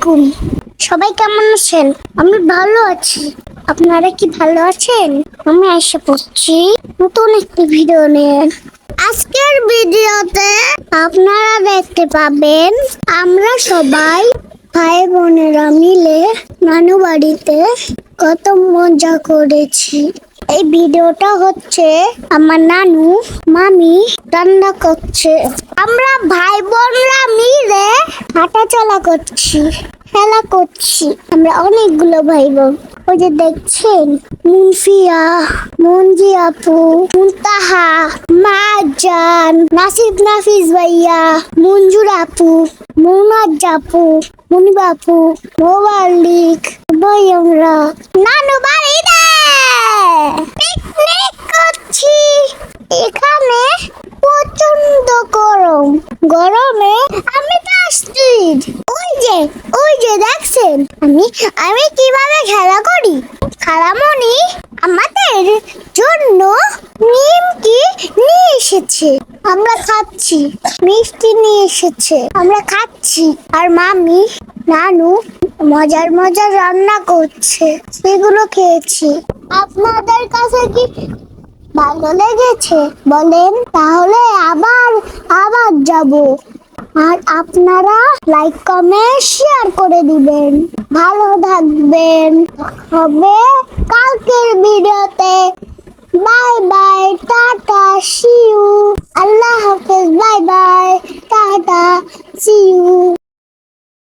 আলাইকুম। সবাই কেমন আছেন? আমি ভালো আছি। আপনারা কি ভালো আছেন? আমি এসে পড়ছি নতুন একটি ভিডিও নিয়ে। আজকের ভিডিওতে আপনারা দেখতে পাবেন, আমরা সবাই ভাই বোনেরা মিলে নানু বাড়িতে কত মজা করেছি। এই ভিডিওটা হচ্ছে আমার নানু, মামি রান্না করছে। আমরা ভাই বোনরা মিলে হাঁটাচলা করছি, খেলা করছি। আমরা অনেকগুলো ভাই বোন ওই যে দেখছেন, মুনফিয়া মঞ্জি আপু, মুনতাহা মাজান নাসিব নাফিস ভাইয়া, মঞ্জুর আপু মুনাজ আপু মুনি বাপু মোবালিক ভাই আমরা নানু বাড়িতে পিকনিক করছি এখানে প্রচণ্ড গরম। গরমে আমি আসছি। ওই যে ওই যে দেখছেন, আমি আমি কীভাবে খেলা করি? খালামণি আমাদের জন্য নিমকি নিয়ে এসেছে। আমরা খাচ্ছি, মিষ্টি নিয়ে এসেছে। আমরা খাচ্ছি। আর মামি, নানু মজার মজার রান্না করছে। সেগুলো খেয়েছি। আপনাদের কাছে কি ভালো লেগেছে? বলেন, তাহলে আবার যাব আর আপনারা লাইক কমেন্ট শেয়ার করে দিবেন। ভালো থাকবেন। হবে কালকের ভিডিওতে। Bye bye tata C